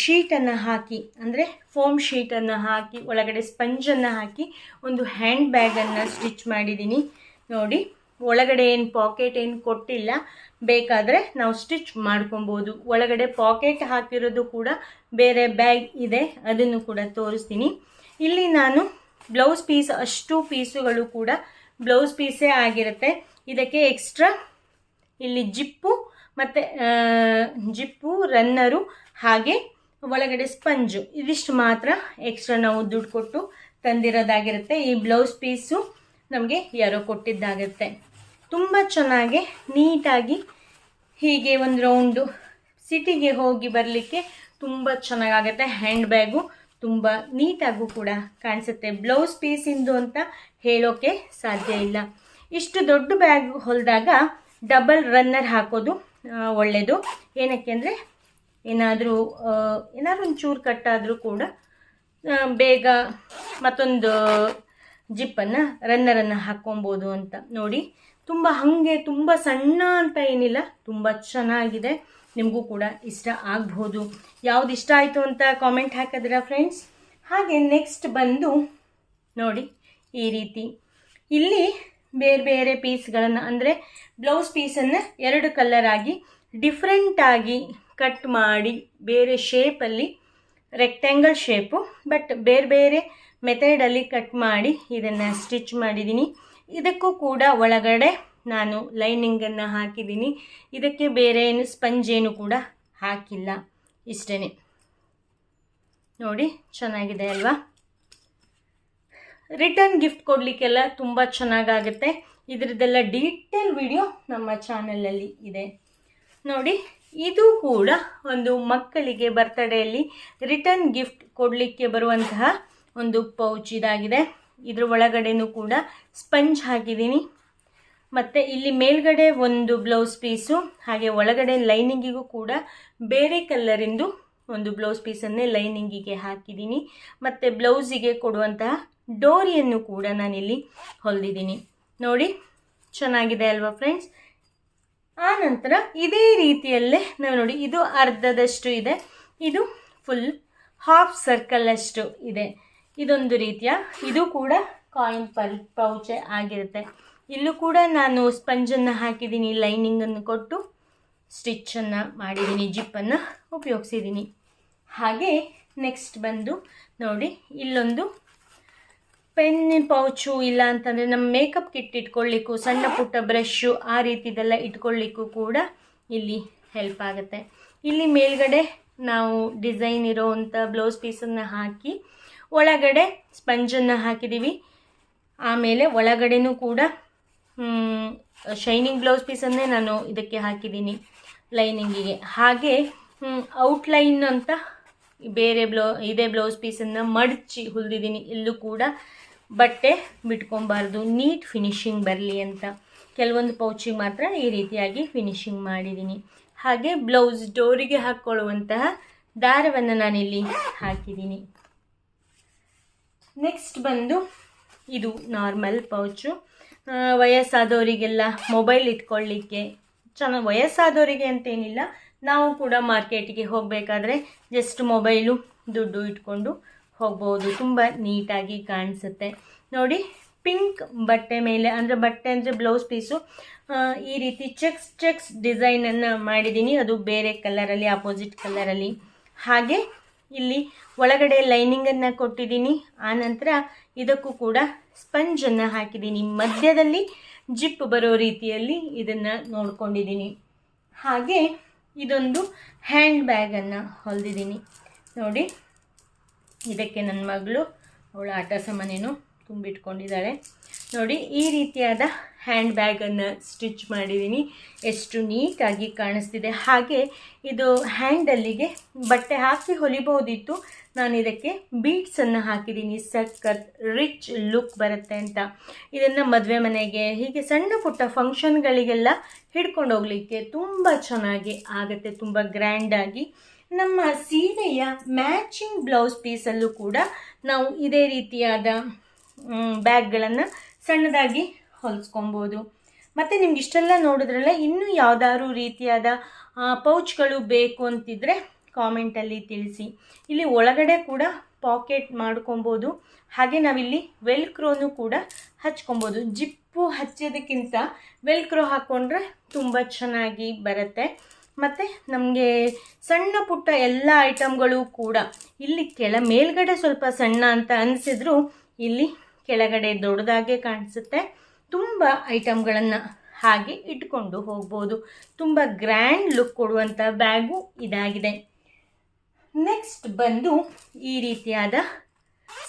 ಶೀಟನ್ನು ಹಾಕಿ, ಅಂದರೆ ಫೋಮ್ ಶೀಟನ್ನು ಹಾಕಿ, ಒಳಗಡೆ ಸ್ಪಂಜನ್ನು ಹಾಕಿ, ಒಂದು ಹ್ಯಾಂಡ್ ಬ್ಯಾಗನ್ನು ಸ್ಟಿಚ್ ಮಾಡಿದ್ದೀನಿ ನೋಡಿ, ಒಳಗಡೆ ಏನು ಪಾಕೆಟ್ ಏನು ಕೊಟ್ಟಿಲ್ಲ, ಬೇಕಾದರೆ ನಾವು ಸ್ಟಿಚ್ ಮಾಡ್ಕೊಬೋದು. ಒಳಗಡೆ ಪಾಕೆಟ್ ಹಾಕಿರೋದು ಕೂಡ ಬೇರೆ ಬ್ಯಾಗ್ ಇದೆ, ಅದನ್ನು ಕೂಡ ತೋರಿಸ್ತೀನಿ. ಇಲ್ಲಿ ನಾನು ಬ್ಲೌಸ್ ಪೀಸ್ ಅಷ್ಟು ಪೀಸುಗಳು ಕೂಡ ಬ್ಲೌಸ್ ಪೀಸೇ ಆಗಿರುತ್ತೆ. ಇದಕ್ಕೆ ಎಕ್ಸ್ಟ್ರಾ ಇಲ್ಲಿ ಜಿಪ್ಪು ಮತ್ತು ಜಿಪ್ಪು, ರನ್ನರು, ಹಾಗೆ ಒಳಗಡೆ ಸ್ಪಂಜು. ಇದಿಷ್ಟು ಮಾತ್ರ ಎಕ್ಸ್ಟ್ರಾ ನಾವು ದುಡ್ಡು ಕೊಟ್ಟು ತಂದಿರೋದಾಗಿರುತ್ತೆ. ಈ ಬ್ಲೌಸ್ ಪೀಸು ನಮಗೆ ಯಾರೋ ಕೊಟ್ಟಿದ್ದಾಗುತ್ತೆ. ತುಂಬ ಚೆನ್ನಾಗಿ ನೀಟಾಗಿ ಹೀಗೆ ಒಂದು ರೌಂಡು ಸಿಟಿಗೆ ಹೋಗಿ ಬರಲಿಕ್ಕೆ ತುಂಬ ಚೆನ್ನಾಗಾಗುತ್ತೆ. ಹ್ಯಾಂಡ್ ಬ್ಯಾಗು ತುಂಬ ನೀಟಾಗೂ ಕೂಡ ಕಾಣಿಸುತ್ತೆ. ಬ್ಲೌಸ್ ಪೀಸಿಂದು ಅಂತ ಹೇಳೋಕ್ಕೆ ಸಾಧ್ಯ ಇಲ್ಲ. ಇಷ್ಟು ದೊಡ್ಡ ಬ್ಯಾಗ್ ಹೊಲಿದಾಗ ಡಬಲ್ ರನ್ನರ್ ಹಾಕೋದು ಒಳ್ಳೆಯದು ಏನಕ್ಕೆ ಅಂದರೆ ಏನಾದರೂ ಏನಾದರೂ ಒಂಚೂರು ಕಟ್ಟಾದರೂ ಕೂಡ ಬೇಗ ಮತ್ತೊಂದು ಜಿಪ್ಪನ್ನು ರನ್ನರನ್ನು ಹಾಕ್ಕೊಬೋದು ಅಂತ ನೋಡಿ. ತುಂಬ ಹಾಗೆ, ತುಂಬ ಸಣ್ಣ ಅಂತ ಏನಿಲ್ಲ, ತುಂಬ ಚೆನ್ನಾಗಿದೆ. ನಿಮಗೂ ಕೂಡ ಇಷ್ಟ ಆಗ್ಬೋದು. ಯಾವ್ದು ಇಷ್ಟ ಆಯಿತು ಅಂತ ಕಾಮೆಂಟ್ ಹಾಕಿದ್ರ ಫ್ರೆಂಡ್ಸ್ ಹಾಗೆ ನೆಕ್ಸ್ಟ್ ಬಂದು ನೋಡಿ ಈ ರೀತಿ. ಇಲ್ಲಿ ಬೇರೆ ಬೇರೆ ಪೀಸ್ಗಳನ್ನು, ಅಂದರೆ ಬ್ಲೌಸ್ ಪೀಸನ್ನು ಎರಡು ಕಲರ್ ಆಗಿ ಡಿಫ್ರೆಂಟಾಗಿ ಕಟ್ ಮಾಡಿ ಬೇರೆ ಶೇಪಲ್ಲಿ ರೆಕ್ಟ್ಯಾಂಗಲ್ ಶೇಪು ಬಟ್ ಬೇರೆ ಬೇರೆ ಮೆಥಡಲ್ಲಿ ಕಟ್ ಮಾಡಿ ಇದನ್ನು ಸ್ಟಿಚ್ ಮಾಡಿದ್ದೀನಿ ಇದಕ್ಕೂ ಕೂಡ ಒಳಗಡೆ ನಾನು ಲೈನಿಂಗನ್ನು ಹಾಕಿದ್ದೀನಿ ಇದಕ್ಕೆ ಬೇರೆ ಏನು ಸ್ಪಂಜ್ ಏನು ಕೂಡ ಹಾಕಿಲ್ಲ. ಇಷ್ಟೇ ನೋಡಿ, ಚೆನ್ನಾಗಿದೆ ಅಲ್ವಾ? ರಿಟರ್ನ್ ಗಿಫ್ಟ್ ಕೊಡಲಿಕ್ಕೆಲ್ಲ ತುಂಬ ಚೆನ್ನಾಗಾಗುತ್ತೆ. ಇದರದ್ದೆಲ್ಲ ಡೀಟೇಲ್ ವಿಡಿಯೋ ನಮ್ಮ ಚಾನಲಲ್ಲಿ ಇದೆ. ನೋಡಿ, ಇದು ಕೂಡ ಒಂದು ಮಕ್ಕಳಿಗೆ ಬರ್ತಡೆಯಲ್ಲಿ ರಿಟರ್ನ್ ಗಿಫ್ಟ್ ಕೊಡಲಿಕ್ಕೆ ಬರುವಂತಹ ಒಂದು ಪೌಚ್ ಇದಾಗಿದೆ. ಇದ್ರ ಒಳಗಡೆನೂ ಕೂಡ ಸ್ಪಂಜ್ ಹಾಕಿದ್ದೀನಿ. ಮತ್ತು ಇಲ್ಲಿ ಮೇಲ್ಗಡೆ ಒಂದು ಬ್ಲೌಸ್ ಪೀಸು ಹಾಗೆ ಒಳಗಡೆ ಲೈನಿಂಗಿಗೂ ಕೂಡ ಬೇರೆ ಕಲ್ಲರಿಂದು ಒಂದು ಬ್ಲೌಸ್ ಪೀಸನ್ನೇ ಲೈನಿಂಗಿಗೆ ಹಾಕಿದ್ದೀನಿ. ಮತ್ತು ಬ್ಲೌಸಿಗೆ ಕೊಡುವಂತಹ ಡೋರಿಯನ್ನು ಕೂಡ ನಾನಿಲ್ಲಿ ಹೊಲಿದಿದ್ದೀನಿ. ನೋಡಿ, ಚೆನ್ನಾಗಿದೆ ಅಲ್ವಾ ಫ್ರೆಂಡ್ಸ್? ಆ ನಂತರ ಇದೇ ರೀತಿಯಲ್ಲೇ ನಾವು ನೋಡಿ, ಇದು ಅರ್ಧದಷ್ಟು ಇದೆ. ಇದು ಫುಲ್ ಹಾಫ್ ಸರ್ಕಲ್ ಅಷ್ಟು ಇದೆ. ಇದೊಂದು ರೀತಿಯ. ಇದು ಕೂಡ ಕಾಯಿನ್ ಪಲ್ ಪೌಚೆ ಆಗಿರುತ್ತೆ. ಇಲ್ಲೂ ಕೂಡ ನಾನು ಸ್ಪಂಜನ್ನು ಹಾಕಿದ್ದೀನಿ, ಲೈನಿಂಗನ್ನು ಕೊಟ್ಟು ಸ್ಟಿಚ್ಚನ್ನು ಮಾಡಿದ್ದೀನಿ, ಜಿಪ್ಪನ್ನು ಉಪಯೋಗಿಸಿದ್ದೀನಿ. ಹಾಗೆ ನೆಕ್ಸ್ಟ್ ಬಂದು ನೋಡಿ, ಇಲ್ಲೊಂದು ಪೆನ್ ಪೌಚು ಇಲ್ಲ ಅಂತಂದರೆ ನಮ್ಮ ಮೇಕಪ್ ಕಿಟ್ ಇಟ್ಕೊಳ್ಳಿಕ್ಕೂ, ಸಣ್ಣ ಪುಟ್ಟ ಬ್ರಷ್ಷು ಆ ರೀತಿದೆಲ್ಲ ಇಟ್ಕೊಳ್ಳಿಕ್ಕೂ ಕೂಡ ಇಲ್ಲಿ ಹೆಲ್ಪ್ ಆಗುತ್ತೆ. ಇಲ್ಲಿ ಮೇಲ್ಗಡೆ ನಾವು ಡಿಸೈನ್ ಇರೋವಂಥ ಬ್ಲೌಸ್ ಪೀಸನ್ನು ಹಾಕಿ, ಒಳಗಡೆ ಸ್ಪಂಜನ್ನು ಹಾಕಿದ್ದೀವಿ ಆಮೇಲೆ ಒಳಗಡೆನೂ ಕೂಡ ಶೈನಿಂಗ್ ಬ್ಲೌಸ್ ಪೀಸನ್ನೇ ನಾನು ಇದಕ್ಕೆ ಹಾಕಿದ್ದೀನಿ ಲೈನಿಂಗಿಗೆ ಹಾಗೆ ಔಟ್ಲೈನ್ ಅಂತ ಬೇರೆ ಬ್ಲೌ ಇದೇ ಬ್ಲೌಸ್ ಪೀಸನ್ನು ಮಡಚಿ ಹೊಲಿದಿದ್ದೀನಿ ಇಲ್ಲೂ ಕೂಡ ಬಟ್ಟೆ ಬಿಟ್ಕೊಬಾರ್ದು, ನೀಟ್ ಫಿನಿಶಿಂಗ್ ಬರಲಿ ಅಂತ. ಕೆಲವೊಂದು ಪೌಚಿಗೆ ಮಾತ್ರ ಈ ರೀತಿಯಾಗಿ ಫಿನಿಶಿಂಗ್ ಮಾಡಿದ್ದೀನಿ ಹಾಗೆ ಬ್ಲೌಸ್ ಡೋರಿಗೆ ಹಾಕ್ಕೊಳ್ಳುವಂತಹ ದಾರವನ್ನು ನಾನಿಲ್ಲಿ ಹಾಕಿದ್ದೀನಿ ನೆಕ್ಸ್ಟ್ ಬಂದು ಇದು ನಾರ್ಮಲ್ ಪೌಚು. ವಯಸ್ಸಾದವರಿಗೆಲ್ಲ ಮೊಬೈಲ್ ಇಟ್ಕೊಳ್ಳಿಕ್ಕೆ ಚೆನ್ನಾಗಿ ವಯಸ್ಸಾದವರಿಗೆ ಅಂತೇನಿಲ್ಲ, ನಾವು ಕೂಡ ಮಾರ್ಕೆಟಿಗೆ ಹೋಗಬೇಕಾದ್ರೆ ಜಸ್ಟ್ ಮೊಬೈಲು ದುಡ್ಡು ಇಟ್ಕೊಂಡು ಹೋಗ್ಬೋದು, ತುಂಬ ನೀಟಾಗಿ ಕಾಣಿಸುತ್ತೆ. ನೋಡಿ ಪಿಂಕ್ ಬಟ್ಟೆ ಮೇಲೆ, ಅಂದರೆ ಬಟ್ಟೆ ಅಂದರೆ ಬ್ಲೌಸ್ ಪೀಸು ಈ ರೀತಿ ಚೆಕ್ಸ್ ಚೆಕ್ಸ್ ಡಿಸೈನನ್ನು ಮಾಡಿದ್ದೀನಿ. ಅದು ಬೇರೆ ಕಲರಲ್ಲಿ ಅಪೋಸಿಟ್ ಕಲರಲ್ಲಿ ಹಾಗೆ ಇಲ್ಲಿ ಒಳಗಡೆ ಲೈನಿಂಗನ್ನು ಕೊಟ್ಟಿದ್ದೀನಿ. ಆನಂತರ ಇದಕ್ಕೂ ಕೂಡ ಸ್ಪಂಜನ್ನು ಹಾಕಿದ್ದೀನಿ. ಮಧ್ಯದಲ್ಲಿ ಜಿಪ್ ಬರೋ ರೀತಿಯಲ್ಲಿ ಇದನ್ನು ನೋಡ್ಕೊಂಡಿದ್ದೀನಿ. ಹಾಗೆ ಇದೊಂದು ಹ್ಯಾಂಡ್ ಬ್ಯಾಗನ್ನು ಹೊಲಿದಿದ್ದೀನಿ. ನೋಡಿ ಇದಕ್ಕೆ ನನ್ನ ಮಗಳು ಅವಳ ಆಟ ಸಾಮಾನೇನು ತುಂಬಿಟ್ಕೊಂಡಿದ್ದಾಳೆ. ನೋಡಿ, ಈ ರೀತಿಯಾದ ಹ್ಯಾಂಡ್ ಬ್ಯಾಗನ್ನು ಸ್ಟಿಚ್ ಮಾಡಿದ್ದೀನಿ. ಎಷ್ಟು ನೀಟಾಗಿ ಕಾಣಿಸ್ತಿದೆ. ಹಾಗೆ ಇದು ಹ್ಯಾಂಡಲ್ಲಿಗೆ ಬಟ್ಟೆ ಹಾಕಿ ಹೊಲಿಬಹುದಿತ್ತು. ನಾನು ಇದಕ್ಕೆ ಬೀಡ್ಸನ್ನು ಹಾಕಿದ್ದೀನಿ. ಸಖತ್ ರಿಚ್ ಲುಕ್ ಬರುತ್ತೆ ಅಂತ. ಇದನ್ನು ಮದುವೆ ಮನೆಗೆ, ಹೀಗೆ ಸಣ್ಣ ಪುಟ್ಟ ಫಂಕ್ಷನ್ಗಳಿಗೆಲ್ಲ ಹಿಡ್ಕೊಂಡು ಹೋಗಲಿಕ್ಕೆ ತುಂಬ ಚೆನ್ನಾಗಿ ಆಗುತ್ತೆ. ತುಂಬ ಗ್ರ್ಯಾಂಡಾಗಿ ನಮ್ಮ ಸೀರೆಯ ಮ್ಯಾಚಿಂಗ್ ಬ್ಲೌಸ್ ಪೀಸಲ್ಲೂ ಕೂಡ ನಾವು ಇದೇ ರೀತಿಯಾದ ಬ್ಯಾಗ್ಗಳನ್ನು ಸಣ್ಣದಾಗಿ ಹೊಲಿಸ್ಕೊಬೋದು. ಮತ್ತು ನಿಮ್ಗೆ ಇಷ್ಟೆಲ್ಲ ನೋಡಿದ್ರಲ್ಲ, ಇನ್ನೂ ಯಾವುದಾದ್ರು ರೀತಿಯಾದ ಪೌಚ್ಗಳು ಬೇಕು ಅಂತಿದ್ರೆ ಕಾಮೆಂಟಲ್ಲಿ ತಿಳಿಸಿ. ಇಲ್ಲಿ ಒಳಗಡೆ ಕೂಡ ಪಾಕೆಟ್ ಮಾಡ್ಕೊಬೋದು. ಹಾಗೆ ನಾವಿಲ್ಲಿ ವೆಲ್ಕ್ರೋನು ಕೂಡ ಹಚ್ಕೊಬೋದು. ಜಿಪ್ಪು ಹಚ್ಚೋದಕ್ಕಿಂತ ವೆಲ್ಕ್ರೋ ಹಾಕ್ಕೊಂಡ್ರೆ ತುಂಬ ಚೆನ್ನಾಗಿ ಬರುತ್ತೆ. ಮತ್ತು ನಮಗೆ ಸಣ್ಣ ಪುಟ್ಟ ಎಲ್ಲ ಐಟಮ್ಗಳು ಕೂಡ. ಇಲ್ಲಿ ಕೆಳ ಮೇಲ್ಗಡೆ ಸ್ವಲ್ಪ ಸಣ್ಣ ಅಂತ ಅನಿಸಿದ್ರು ಇಲ್ಲಿ ಕೆಳಗಡೆ ದೊಡ್ಡದಾಗೆ ಕಾಣಿಸುತ್ತೆ. ತುಂಬ ಐಟಮ್ಗಳನ್ನು ಹಾಗೆ ಇಟ್ಕೊಂಡು ಹೋಗ್ಬೋದು. ತುಂಬ ಗ್ರ್ಯಾಂಡ್ ಲುಕ್ ಕೊಡುವಂಥ ಬ್ಯಾಗು ಇದಾಗಿದೆ. ನೆಕ್ಸ್ಟ್ ಬಂದು ಈ ರೀತಿಯಾದ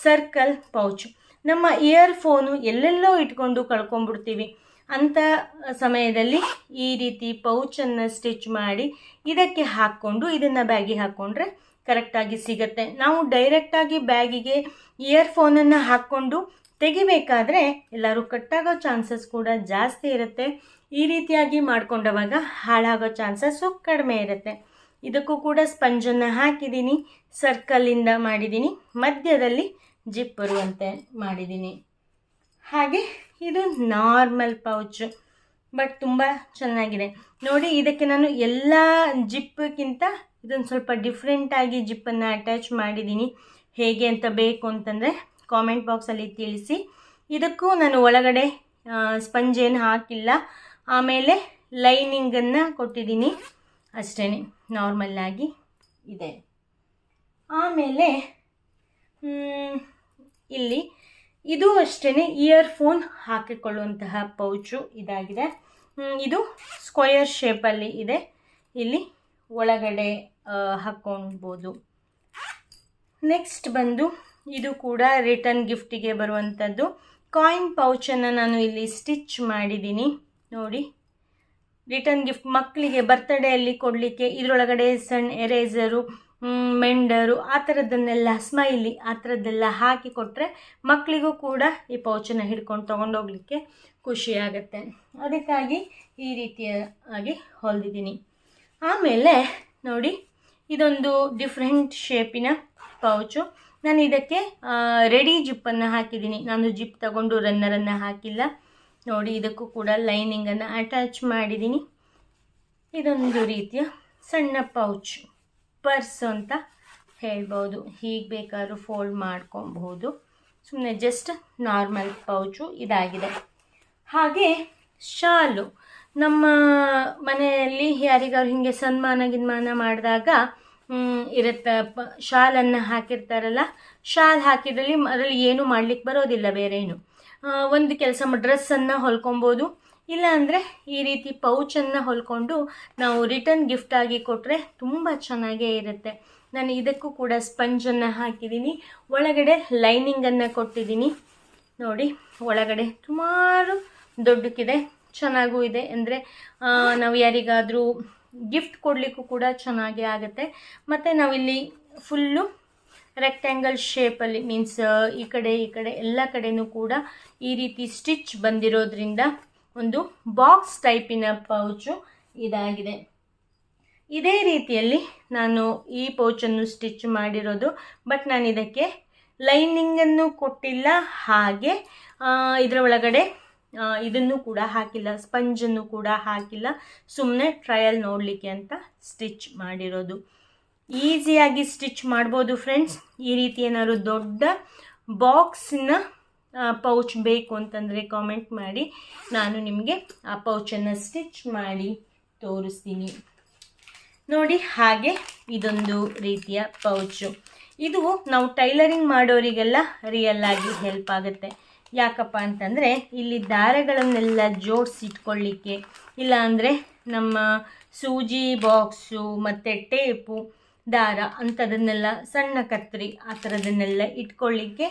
ಸರ್ಕಲ್ ಪೌಚ್ ನಮ್ಮ ಇಯರ್ ಫೋನು ಎಲ್ಲೆಲ್ಲೋ ಇಟ್ಕೊಂಡು ಕಳ್ಕೊಂಡ್ಬಿಡ್ತೀವಿ. ಅಂಥ ಸಮಯದಲ್ಲಿ ಈ ರೀತಿ ಪೌಚನ್ನು ಸ್ಟಿಚ್ ಮಾಡಿ ಇದಕ್ಕೆ ಹಾಕ್ಕೊಂಡು, ಇದನ್ನು ಬ್ಯಾಗಿಗೆ ಹಾಕ್ಕೊಂಡ್ರೆ ಕರೆಕ್ಟಾಗಿ ಸಿಗುತ್ತೆ. ನಾವು ಡೈರೆಕ್ಟಾಗಿ ಬ್ಯಾಗಿಗೆ ಇಯರ್ಫೋನನ್ನು ಹಾಕ್ಕೊಂಡು ತೆಗಿಬೇಕಾದ್ರೆ ಎಲ್ಲರೂ ಕಟ್ಟಾಗೋ ಚಾನ್ಸಸ್ ಕೂಡ ಜಾಸ್ತಿ ಇರುತ್ತೆ. ಈ ರೀತಿಯಾಗಿ ಮಾಡ್ಕೊಂಡವಾಗ ಹಾಳಾಗೋ ಚಾನ್ಸಸ್ಸು ಕಡಿಮೆ ಇರುತ್ತೆ. ಇದಕ್ಕೂ ಕೂಡ ಸ್ಪಂಜನ್ನು ಹಾಕಿದ್ದೀನಿ ಸರ್ಕಲ್ಲಿಂದ ಮಾಡಿದ್ದೀನಿ ಮಧ್ಯದಲ್ಲಿ ಜಿಪ್ ಬರುವಂತೆ ಮಾಡಿದ್ದೀನಿ ಹಾಗೆ ಇದು ನಾರ್ಮಲ್ ಪೌಚ್, ಬಟ್ ತುಂಬ ಚೆನ್ನಾಗಿದೆ. ನೋಡಿ, ಇದಕ್ಕೆ ನಾನು ಎಲ್ಲ ಜಿಪ್ಗಿಂತ ಇದೊಂದು ಸ್ವಲ್ಪ ಡಿಫ್ರೆಂಟಾಗಿ ಜಿಪ್ಪನ್ನು ಅಟ್ಯಾಚ್ ಮಾಡಿದ್ದೀನಿ. ಹೇಗೆ ಅಂತ ಬೇಕು ಅಂತಂದರೆ ಕಾಮೆಂಟ್ ಬಾಕ್ಸಲ್ಲಿ ತಿಳಿಸಿ. ಇದಕ್ಕೂ ನಾನು ಒಳಗಡೆ ಸ್ಪಂಜ್ ಏನು ಹಾಕಿಲ್ಲ. ಆಮೇಲೆ ಲೈನಿಂಗನ್ನು ಕೊಟ್ಟಿದ್ದೀನಿ. ಅಷ್ಟೇ ನಾರ್ಮಲ್ಲಾಗಿ ಇದೆ. ಆಮೇಲೆ ಇಲ್ಲಿ ಇದು ಅಷ್ಟೇ ಇಯರ್ಫೋನ್ ಹಾಕಿಕೊಳ್ಳುವಂತಹ ಪೌಚು ಇದಾಗಿದೆ. ಇದು ಸ್ಕ್ವಯರ್ ಶೇಪಲ್ಲಿ ಇದೆ. ಇಲ್ಲಿ ಒಳಗಡೆ ಹಾಕ್ಕೊಳ್ಬೋದು ನೆಕ್ಸ್ಟ್ ಬಂದು ಇದು ಕೂಡ ರಿಟರ್ನ್ ಗಿಫ್ಟಿಗೆ ಬರುವಂಥದ್ದು ಕಾಯಿನ್ ಪೌಚನ್ನು ನಾನು ಇಲ್ಲಿ ಸ್ಟಿಚ್ ಮಾಡಿದ್ದೀನಿ. ನೋಡಿ ರಿಟರ್ನ್ ಗಿಫ್ಟ್ ಮಕ್ಕಳಿಗೆ ಬರ್ತಡೇಯಲ್ಲಿ ಕೊಡಲಿಕ್ಕೆ ಇದರೊಳಗಡೆ ಸಣ್ಣ ಎರೇಸರು ಮೆಂಡರು, ಆ ಥರದ್ದನ್ನೆಲ್ಲ ಸ್ಮೈಲಿ ಆ ಥರದ್ದೆಲ್ಲ ಹಾಕಿ ಕೊಟ್ಟರೆ ಮಕ್ಕಳಿಗೂ ಕೂಡ ಈ ಪೌಚನ್ನು ಹಿಡ್ಕೊಂಡು ತೊಗೊಂಡೋಗ್ಲಿಕ್ಕೆ ಖುಷಿಯಾಗತ್ತೆ ಅದಕ್ಕಾಗಿ ಈ ರೀತಿಯಾಗಿ ಹೊಲಿದಿದ್ದೀನಿ. ಆಮೇಲೆ ನೋಡಿ, ಇದೊಂದು ಡಿಫ್ರೆಂಟ್ ಶೇಪಿನ ಪೌಚು. ನಾನು ಇದಕ್ಕೆ ರೆಡಿ ಜಿಪ್ಪನ್ನು ಹಾಕಿದ್ದೀನಿ. ನಾನು ಜಿಪ್ ತಗೊಂಡು ರನ್ನರನ್ನು ಹಾಕಿಲ್ಲ. ನೋಡಿ, ಇದಕ್ಕೂ ಕೂಡ ಲೈನಿಂಗನ್ನು ಅಟ್ಯಾಚ್ ಮಾಡಿದ್ದೀನಿ. ಇದೊಂದು ರೀತಿಯ ಸಣ್ಣ ಪೌಚ್. ಪರ್ಸ್ ಅಂತ ಹೇಳ್ಬೋದು. ಹೀಗೆ ಬೇಕಾದ್ರೂ ಫೋಲ್ಡ್ ಮಾಡ್ಕೊಬಹುದು. ಸುಮ್ಮನೆ ಜಸ್ಟ್ ನಾರ್ಮಲ್ ಪೌಚು ಇದಾಗಿದೆ. ಹಾಗೆ ಶಾಲು. ನಮ್ಮ ಮನೆಯಲ್ಲಿ ಯಾರಿಗಾರು ಹೀಗೆ ಸನ್ಮಾನ ಗಿನ್ಮಾನ ಮಾಡಿದಾಗ ಇರುತ್ತೆ ಪ, ಶಾಲನ್ನು ಹಾಕಿರ್ತಾರಲ್ಲ, ಶಾಲ್ ಹಾಕಿದ್ರಲ್ಲಿ ಅದರಲ್ಲಿ ಏನೂ ಮಾಡ್ಲಿಕ್ಕೆ ಬರೋದಿಲ್ಲ ಬೇರೆ ಏನು ಒಂದು ಕೆಲಸ ಡ್ರೆಸ್ಸನ್ನು ಹೊಲ್ಕೊಬೋದು ಇಲ್ಲ ಅಂದರೆ ಈ ರೀತಿ ಪೌಚನ್ನು ಹೊಲ್ಕೊಂಡು ನಾವು ರಿಟರ್ನ್ ಗಿಫ್ಟಾಗಿ ಕೊಟ್ಟರೆ ತುಂಬ ಚೆನ್ನಾಗೇ ಇರುತ್ತೆ. ನಾನು ಇದಕ್ಕೂ ಕೂಡ ಸ್ಪಂಜನ್ನು ಹಾಕಿದ್ದೀನಿ ಒಳಗಡೆ ಲೈನಿಂಗನ್ನು ಕೊಟ್ಟಿದ್ದೀನಿ ನೋಡಿ, ಒಳಗಡೆ ಸುಮಾರು ದೊಡ್ಡಕ್ಕಿದೆ, ಚೆನ್ನಾಗೂ ಇದೆ. ಅಂದರೆ ನಾವು ಯಾರಿಗಾದರೂ ಗಿಫ್ಟ್ ಕೊಡಲಿಕ್ಕೂ ಕೂಡ ಚೆನ್ನಾಗೇ ಆಗುತ್ತೆ. ಮತ್ತು ನಾವಿಲ್ಲಿ ಫುಲ್ಲು ರೆಕ್ಟ್ಯಾಂಗಲ್ ಶೇಪಲ್ಲಿ ಮೀನ್ಸ್ ಈ ಕಡೆ ಈ ಕಡೆ, ಎಲ್ಲ ಕಡೆಯೂ ಕೂಡ ಈ ರೀತಿ ಸ್ಟಿಚ್ ಬಂದಿರೋದ್ರಿಂದ ಒಂದು ಬಾಕ್ಸ್ ಟೈಪಿನ ಪೌಚು ಇದಾಗಿದೆ. ಇದೇ ರೀತಿಯಲ್ಲಿ ನಾನು ಈ ಪೌಚನ್ನು ಸ್ಟಿಚ್ ಮಾಡಿರೋದು ಬಟ್ ನಾನು ಇದಕ್ಕೆ ಲೈನಿಂಗನ್ನು ಕೊಟ್ಟಿಲ್ಲ. ಹಾಗೆ ಇದರ ಒಳಗಡೆ ಇದನ್ನು ಕೂಡ ಹಾಕಿಲ್ಲ ಸ್ಪಂಜನ್ನು ಕೂಡ ಹಾಕಿಲ್ಲ. ಸುಮ್ಮನೆ ಟ್ರಯಲ್ ನೋಡಲಿಕ್ಕೆ ಅಂತ ಸ್ಟಿಚ್ ಮಾಡಿರೋದು. ಈಸಿಯಾಗಿ ಸ್ಟಿಚ್ ಮಾಡ್ಬೋದು ಫ್ರೆಂಡ್ಸ್ ಈ ರೀತಿ ಏನಾದ್ರು ದೊಡ್ಡ ಬಾಕ್ಸನ್ನ ಪೌಚ್ ಬೇಕು ಅಂತಂದರೆ ಕಾಮೆಂಟ್ ಮಾಡಿ. ನಾನು ನಿಮಗೆ ಆ ಪೌಚನ್ನು ಸ್ಟಿಚ್ ಮಾಡಿ ತೋರಿಸ್ತೀನಿ. ನೋಡಿ ಹಾಗೆ ಇದೊಂದು ರೀತಿಯ ಪೌಚು ಇದು ನಾವು ಟೈಲರಿಂಗ್ ಮಾಡೋರಿಗೆಲ್ಲ ರಿಯಲ್ ಆಗಿ ಹೆಲ್ಪ್ ಆಗುತ್ತೆ. ಯಾಕಪ್ಪ ಅಂತಂದರೆ ಇಲ್ಲಿ ದಾರಗಳನ್ನೆಲ್ಲ ಜೋಡಿಸಿಟ್ಕೊಳ್ಳಿಕ್ಕೆ ಇಲ್ಲ ಅಂದರೆ ನಮ್ಮ ಸೂಜಿ ಬಾಕ್ಸು ಮತ್ತು ಟೇಪು ದಾರ ಅಂಥದನ್ನೆಲ್ಲ ಸಣ್ಣ ಕತ್ರಿ ಆ ಥರದನ್ನೆಲ್ಲ ಇಟ್ಕೊಳ್ಳಿಕ್ಕೆ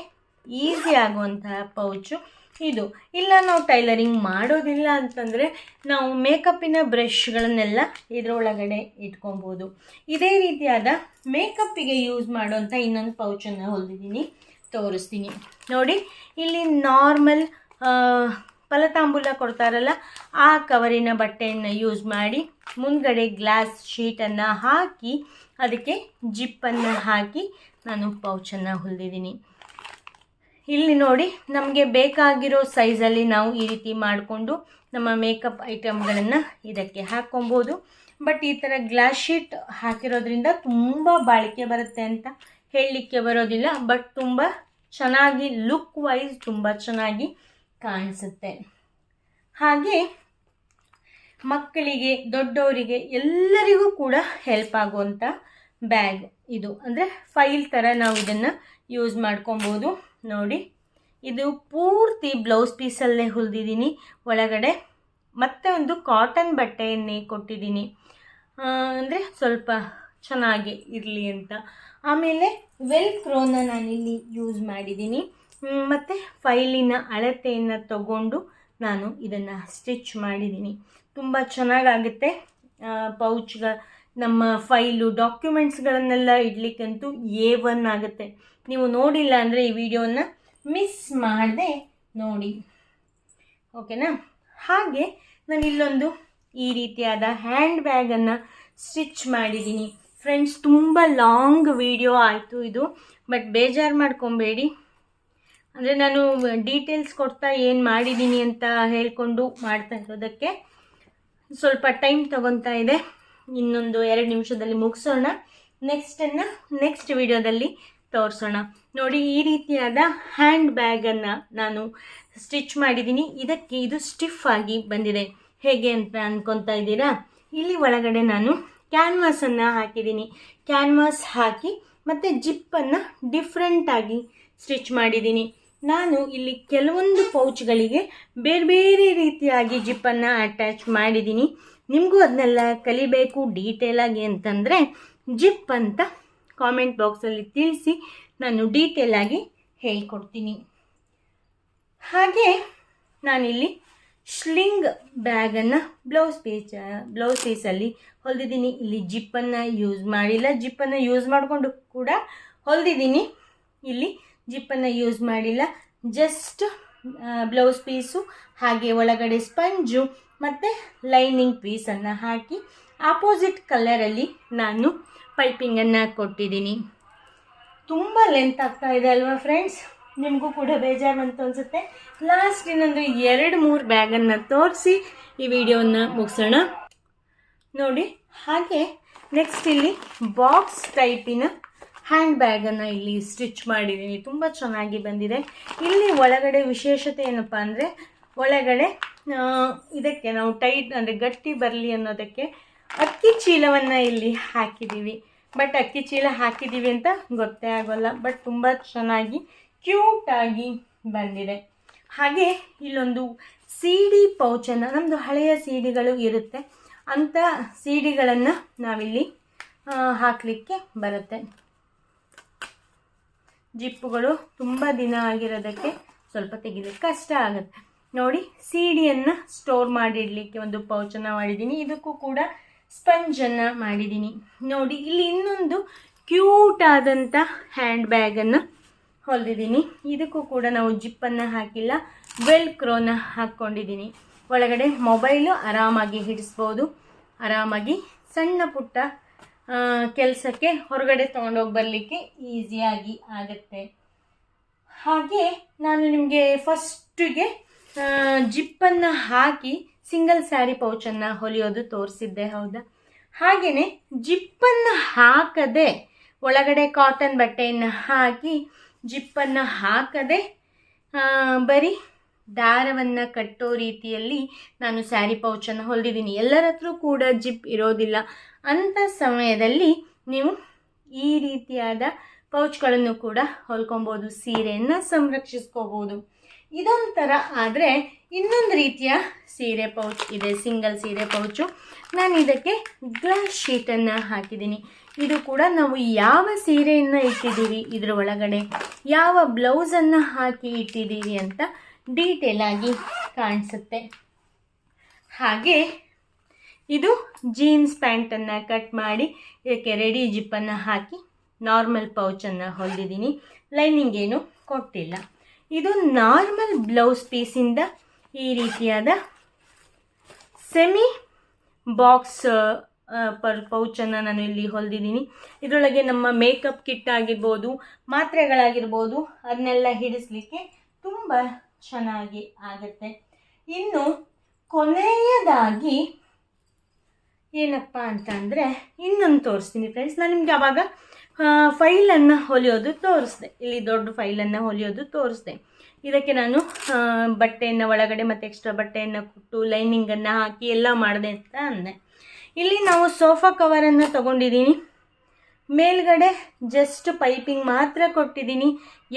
ಈಸಿ ಆಗುವಂತಹ ಪೌಚು ಇದು. ಇಲ್ಲ, ನಾವು ಟೈಲರಿಂಗ್ ಮಾಡೋದಿಲ್ಲ ಅಂತಂದರೆ ನಾವು ಮೇಕಪ್ಪಿನ ಬ್ರಷ್ಗಳನ್ನೆಲ್ಲ ಇದರೊಳಗಡೆ ಇಟ್ಕೊಬೋದು. ಇದೇ ರೀತಿಯಾದ ಮೇಕಪ್ಪಿಗೆ ಯೂಸ್ ಮಾಡುವಂಥ ಇನ್ನೊಂದು ಪೌಚನ್ನು ಹೊಲಿದಿದ್ದೀನಿ, ತೋರಿಸ್ತೀನಿ. ನೋಡಿ, ಇಲ್ಲಿ ನಾರ್ಮಲ್ ಫಲತಾಂಬೂಲ ಕೊಡ್ತಾರಲ್ಲ, ಆ ಕವರಿನ ಬಟ್ಟೆಯನ್ನು ಯೂಸ್ ಮಾಡಿ ಮುಂದ್ಗಡೆ ಗ್ಲಾಸ್ ಶೀಟನ್ನು ಹಾಕಿ, ಅದಕ್ಕೆ ಜಿಪ್ಪನ್ನು ಹಾಕಿ ನಾನು ಪೌಚನ್ನು ಹೊಲಿದಿದ್ದೀನಿ. ಇಲ್ಲಿ ನೋಡಿ, ನಮಗೆ ಬೇಕಾಗಿರೋ ಸೈಜಲ್ಲಿ ನಾವು ಈ ರೀತಿ ಮಾಡಿಕೊಂಡು ನಮ್ಮ ಮೇಕಪ್ ಐಟಮ್ಗಳನ್ನು ಇದಕ್ಕೆ ಹಾಕ್ಕೊಬೋದು. ಬಟ್ ಈ ಥರ ಗ್ಲಾಸ್ ಶೀಟ್ ಹಾಕಿರೋದ್ರಿಂದ ತುಂಬ ಬಾಳಿಕೆ ಬರುತ್ತೆ ಅಂತ ಹೇಳಲಿಕ್ಕೆ ಬರೋದಿಲ್ಲ. ಬಟ್ ತುಂಬ ಚೆನ್ನಾಗಿ ಲುಕ್ ವೈಸ್ ತುಂಬ ಚೆನ್ನಾಗಿ ಕಾಣಿಸುತ್ತೆ. ಹಾಗೆ ಮಕ್ಕಳಿಗೆ, ದೊಡ್ಡವರಿಗೆ ಎಲ್ಲರಿಗೂ ಕೂಡ ಹೆಲ್ಪ್ ಆಗುವಂಥ ಬ್ಯಾಗ್ ಇದು. ಅಂದರೆ ಫೈಲ್ ಥರ ನಾವು ಇದನ್ನು ಯೂಸ್ ಮಾಡ್ಕೊಬೋದು. ನೋಡಿ. ಇದು ಪೂರ್ತಿ ಬ್ಲೌಸ್ ಪೀಸಲ್ಲೇ ಹೊಲಿದಿದ್ದೀನಿ ಒಳಗಡೆ ಮತ್ತೆ ಒಂದು ಕಾಟನ್ ಬಟ್ಟೆಯನ್ನೇ ಕೊಟ್ಟಿದ್ದೀನಿ. ಅಂದರೆ ಸ್ವಲ್ಪ ಚೆನ್ನಾಗಿ ಇರಲಿ ಅಂತ. ಆಮೇಲೆ ವೆಲ್ ಕ್ರೋನ ನಾನಿಲ್ಲಿ ಯೂಸ್ ಮಾಡಿದ್ದೀನಿ. ಮತ್ತು ಫೈಲಿನ ಅಳತೆಯನ್ನು ತಗೊಂಡು ನಾನು ಇದನ್ನು ಸ್ಟಿಚ್ ಮಾಡಿದ್ದೀನಿ. ತುಂಬ ಚೆನ್ನಾಗಾಗುತ್ತೆ. ಪೌಚ್ಗ ನಮ್ಮ ಫೈಲು ಡಾಕ್ಯುಮೆಂಟ್ಸ್ಗಳನ್ನೆಲ್ಲ ಇಡಲಿಕ್ಕಂತೂ ಎ ಒನ್ ಆಗುತ್ತೆ. ನೀವು ನೋಡಿಲ್ಲ ಅಂದರೆ ಈ ವಿಡಿಯೋನ ಮಿಸ್ ಮಾಡದೆ ನೋಡಿ. ಓಕೆನಾ ಹಾಗೆ ನಾನು ಇಲ್ಲೊಂದು ಈ ರೀತಿಯಾದ ಹ್ಯಾಂಡ್ ಬ್ಯಾಗನ್ನು ಸ್ಟಿಚ್ ಮಾಡಿದ್ದೀನಿ. ಫ್ರೆಂಡ್ಸ್ ತುಂಬ ಲಾಂಗ್ ವಿಡಿಯೋ ಆಯಿತು ಇದು. ಬಟ್ ಬೇಜಾರು ಮಾಡ್ಕೊಬೇಡಿ. ಅಂದರೆ ನಾನು ಡೀಟೇಲ್ಸ್ ಕೊಡ್ತಾ ಏನು ಮಾಡಿದ್ದೀನಿ ಅಂತ ಹೇಳಿಕೊಂಡು ಮಾಡ್ತಾ ಇರೋದಕ್ಕೆ ಸ್ವಲ್ಪ ಟೈಮ್ ತಗೊತಾ ಇದೆ. ಇನ್ನೊಂದು ಎರಡು ನಿಮಿಷದಲ್ಲಿ ಮುಗಿಸೋಣ. ನೆಕ್ಸ್ಟನ್ನು ನೆಕ್ಸ್ಟ್ ವಿಡಿಯೋದಲ್ಲಿ ತೋರಿಸೋಣ. ನೋಡಿ, ಈ ರೀತಿಯಾದ ಹ್ಯಾಂಡ್ ಬ್ಯಾಗನ್ನು ನಾನು ಸ್ಟಿಚ್ ಮಾಡಿದ್ದೀನಿ. ಇದಕ್ಕೆ ಇದು ಸ್ಟಿಫ್ ಆಗಿ ಬಂದಿದೆ. ಹೇಗೆ ಅಂತ ಅಂದ್ಕೊತಾ ಇದ್ದೀರಾ? ಇಲ್ಲಿ ಒಳಗಡೆ ನಾನು ಕ್ಯಾನ್ವಾಸನ್ನು ಹಾಕಿದ್ದೀನಿ. ಕ್ಯಾನ್ವಾಸ್ ಹಾಕಿ ಮತ್ತು ಜಿಪ್ಪನ್ನು ಡಿಫ್ರೆಂಟಾಗಿ ಸ್ಟಿಚ್ ಮಾಡಿದ್ದೀನಿ. ನಾನು ಇಲ್ಲಿ ಕೆಲವೊಂದು ಪೌಚ್ಗಳಿಗೆ ಬೇರೆ ಬೇರೆ ರೀತಿಯಾಗಿ ಜಿಪ್ಪನ್ನು ಅಟ್ಯಾಚ್ ಮಾಡಿದ್ದೀನಿ. ನಿಮಗೂ ಅದನ್ನೆಲ್ಲ ಕಲಿಬೇಕು ಡೀಟೇಲಾಗಿ ಅಂತಂದರೆ ಜಿಪ್ ಅಂತ ಕಾಮೆಂಟ್ ಬಾಕ್ಸಲ್ಲಿ ತಿಳಿಸಿ ನಾನು ಡೀಟೇಲ್ ಆಗಿ ಹೇಳ್ಕೊಡ್ತೀನಿ. ಹಾಗೆ ನಾನಿಲ್ಲಿ ಶ್ಲಿಂಗ್ ಬ್ಯಾಗನ್ನು ಬ್ಲೌಸ್ ಪೀಸ್ ಬ್ಲೌಸ್ ಪೀಸಲ್ಲಿ ಹೊಲಿದಿದ್ದೀನಿ. ಇಲ್ಲಿ ಜಿಪ್ಪನ್ನು ಯೂಸ್ ಮಾಡಿಲ್ಲ. ಜಿಪ್ಪನ್ನು ಯೂಸ್ ಮಾಡಿಕೊಂಡು ಕೂಡ ಹೊಲಿದಿದ್ದೀನಿ. ಇಲ್ಲಿ ಜಿಪ್ಪನ್ನು ಯೂಸ್ ಮಾಡಿಲ್ಲ. ಜಸ್ಟ್ ಬ್ಲೌಸ್ ಪೀಸು ಹಾಗೆ ಒಳಗಡೆ ಸ್ಪಂಜು ಮತ್ತು ಲೈನಿಂಗ್ ಪೀಸನ್ನು ಹಾಕಿ ಆಪೋಸಿಟ್ ಕಲರಲ್ಲಿ ನಾನು ಪೈಪಿಂಗನ್ನು ಕೊಟ್ಟಿದ್ದೀನಿ. ತುಂಬ ಲೆಂತ್ ಆಗ್ತಾ ಇದೆ ಅಲ್ವಾ ಫ್ರೆಂಡ್ಸ್ ನಿಮಗೂ ಕೂಡ ಬೇಜಾರು ಬಂತು ಅನಿಸುತ್ತೆ. ಲಾಸ್ಟ್ ಇನ್ನೊಂದು ಎರಡು, ಮೂರು ಬ್ಯಾಗನ್ನು ತೋರಿಸಿ ಈ ವಿಡಿಯೋನ ಮುಗಿಸೋಣ. ನೋಡಿ, ಹಾಗೆ ನೆಕ್ಸ್ಟ್ ಇಲ್ಲಿ ಬಾಕ್ಸ್ ಟೈಪಿನ ಹ್ಯಾಂಡ್ ಬ್ಯಾಗನ್ನು ಇಲ್ಲಿ ಸ್ಟಿಚ್ ಮಾಡಿದ್ದೀನಿ. ತುಂಬ ಚೆನ್ನಾಗಿ ಬಂದಿದೆ. ಇಲ್ಲಿ ಒಳಗಡೆ ವಿಶೇಷತೆ ಏನಪ್ಪ ಅಂದರೆ, ಒಳಗಡೆ ಇದಕ್ಕೆ ನಾವು ಟೈಟ್ ಅಂದರೆ ಗಟ್ಟಿ ಬರಲಿ ಅನ್ನೋದಕ್ಕೆ ಅಕ್ಕಿ ಚೀಲವನ್ನು ಇಲ್ಲಿ ಹಾಕಿದ್ದೀವಿ ಬಟ್ ಅಕ್ಕಿ ಚೀಲ ಹಾಕಿದ್ದೀವಿ ಅಂತ ಗೊತ್ತೇ ಆಗೋಲ್ಲ. ಬಟ್ ತುಂಬ ಚೆನ್ನಾಗಿ ಕ್ಯೂಟಾಗಿ ಬಂದಿದೆ. ಹಾಗೆ ಇಲ್ಲೊಂದು ಸಿ ಡಿ ಪೌಚನ್ನು ನಮ್ಮದು ಹಳೆಯ ಸಿ ಡಿಗಳು ಇರುತ್ತೆ. ಅಂಥ ಸಿ ಡಿಗಳನ್ನು ನಾವಿಲ್ಲಿ ಹಾಕಲಿಕ್ಕೆ ಬರುತ್ತೆ. ಜಿಪ್ಪುಗಳು ತುಂಬ ದಿನ ಆಗಿರೋದಕ್ಕೆ ಸ್ವಲ್ಪ ತೆಗಿಲಿಕ್ಕೆ ಕಷ್ಟ ಆಗುತ್ತೆ. ನೋಡಿ ಸಿ ಡಿಯನ್ನು ಸ್ಟೋರ್ ಮಾಡಿಡಲಿಕ್ಕೆ ಒಂದು ಪೌಚನ್ನು ಮಾಡಿದ್ದೀನಿ. ಇದಕ್ಕೂ ಕೂಡ ಸ್ಪಂಜನ್ನು ಮಾಡಿದ್ದೀನಿ ನೋಡಿ, ಇಲ್ಲಿ ಇನ್ನೊಂದು ಕ್ಯೂಟ್ ಆದಂಥ ಹ್ಯಾಂಡ್ ಬ್ಯಾಗನ್ನು ಹೊಲಿದಿದ್ದೀನಿ ಇದಕ್ಕೂ ಕೂಡ ನಾವು ಜಿಪ್ಪನ್ನು ಹಾಕಿಲ್ಲ ವೆಲ್ ಕ್ರೋನ ಹಾಕ್ಕೊಂಡಿದ್ದೀನಿ ಒಳಗಡೆ ಮೊಬೈಲು ಆರಾಮಾಗಿ ಹಿಡಿಸ್ಬೋದು. ಆರಾಮಾಗಿ ಸಣ್ಣ ಪುಟ್ಟ ಕೆಲಸಕ್ಕೆ ಹೊರಗಡೆ ತೊಗೊಂಡೋಗಿ ಬರಲಿಕ್ಕೆ ಈಸಿಯಾಗಿ ಆಗುತ್ತೆ. ಹಾಗೆ ನಾನು ನಿಮಗೆ ಫಸ್ಟಿಗೆ ಜಿಪ್ಪನ್ನು ಹಾಕಿ ಸಿಂಗಲ್ ಸ್ಯಾರಿ ಪೌಚನ್ನು ಹೊಲಿಯೋದು ತೋರಿಸಿದ್ದೆ, ಹೌದಾ? ಹಾಗೆಯೇ ಜಿಪ್ಪನ್ನು ಹಾಕದೆ ಒಳಗಡೆ ಕಾಟನ್ ಬಟ್ಟೆಯನ್ನು ಹಾಕಿ ಜಿಪ್ಪನ್ನು ಹಾಕದೆ ಬರೀ ದಾರವನ್ನು ಕಟ್ಟೋ ರೀತಿಯಲ್ಲಿ ನಾನು ಸ್ಯಾರಿ ಪೌಚನ್ನು ಹೊಲಿದಿದ್ದೀನಿ. ಎಲ್ಲರ ಹತ್ರ ಕೂಡ ಜಿಪ್ ಇರೋದಿಲ್ಲ. ಅಂಥ ಸಮಯದಲ್ಲಿ ನೀವು ಈ ರೀತಿಯಾದ ಪೌಚ್ಗಳನ್ನು ಕೂಡ ಹೊಲ್ಕೊಬೋದು, ಸೀರೆಯನ್ನು ಸಂರಕ್ಷಿಸ್ಕೋಬೋದು. ಇದೊಂಥರ ಆದರೆ ಇನ್ನೊಂದು ರೀತಿಯ ಸೀರೆ ಪೌಚ್ ಇದೆ, ಸಿಂಗಲ್ ಸೀರೆ ಪೌಚು. ನಾನು ಇದಕ್ಕೆ ಗ್ಲಾಸ್ ಶೀಟನ್ನು ಹಾಕಿದ್ದೀನಿ. ಇದು ಕೂಡ ನಾವು ಯಾವ ಸೀರೆಯನ್ನು ಇಟ್ಟಿದ್ದೀವಿ ಇದರ ಒಳಗಡೆ ಯಾವ ಬ್ಲೌಸನ್ನು ಹಾಕಿ ಇಟ್ಟಿದ್ದೀವಿ ಅಂತ ಡೀಟೇಲ್ ಆಗಿ ಕಾಣಿಸುತ್ತೆ. ಹಾಗೆ ಇದು ಜೀನ್ಸ್ ಪ್ಯಾಂಟನ್ನು ಕಟ್ ಮಾಡಿ, ಇದಕ್ಕೆ ರೆಡಿ ಜಿಪ್ಪನ್ನು ಹಾಕಿ ನಾರ್ಮಲ್ ಪೌಚನ್ನು ಹೊಲಿದಿದ್ದೀನಿ. ಲೈನಿಂಗ್ ಏನು ಕೊಟ್ಟಿಲ್ಲ. ಇದು ನಾರ್ಮಲ್ ಬ್ಲೌಸ್ ಪೀಸಿಂದ ಈ ರೀತಿಯಾದ ಸೆಮಿ ಬಾಕ್ಸ್ ಪರ್ ಪೌಚನ್ನು ನಾನು ಇಲ್ಲಿ ಹೊಲಿದಿದ್ದೀನಿ. ಇದರೊಳಗೆ ನಮ್ಮ ಮೇಕಪ್ ಕಿಟ್ ಆಗಿರ್ಬೋದು, ಮಾತ್ರೆಗಳಾಗಿರ್ಬೋದು ಅದನ್ನೆಲ್ಲ ಹಿಡಿಸ್ಲಿಕ್ಕೆ ತುಂಬ ಚೆನ್ನಾಗಿ ಆಗುತ್ತೆ. ಇನ್ನು ಕೊನೆಯದಾಗಿ ಏನಪ್ಪ ಅಂತ ಅಂದರೆ ಇನ್ನೊಂದು ತೋರಿಸ್ತೀನಿ ಫ್ರೆಂಡ್ಸ್ ನಾನು ನಿಮಗೆ ಆವಾಗ ಫೈಲನ್ನು ಹೊಲಿಯೋದು ತೋರಿಸ್ದೆ. ಇಲ್ಲಿ ದೊಡ್ಡ ಫೈಲನ್ನು ಹೊಲಿಯೋದು ತೋರಿಸ್ದೆ. ಇದಕ್ಕೆ ನಾನು ಬಟ್ಟೆಯನ್ನು ಒಳಗಡೆ ಮತ್ತು ಎಕ್ಸ್ಟ್ರಾ ಬಟ್ಟೆಯನ್ನು ಕೊಟ್ಟು ಲೈನಿಂಗನ್ನು ಹಾಕಿ ಎಲ್ಲ ಮಾಡಿದೆ ಅಂತ ಅಂದೆ. ಇಲ್ಲಿ ನಾವು ಸೋಫಾ ಕವರನ್ನು ತಗೊಂಡಿದ್ದೀನಿ ಮೇಲ್ಗಡೆ ಜಸ್ಟ್ ಪೈಪಿಂಗ್ ಮಾತ್ರ ಕೊಟ್ಟಿದ್ದೀನಿ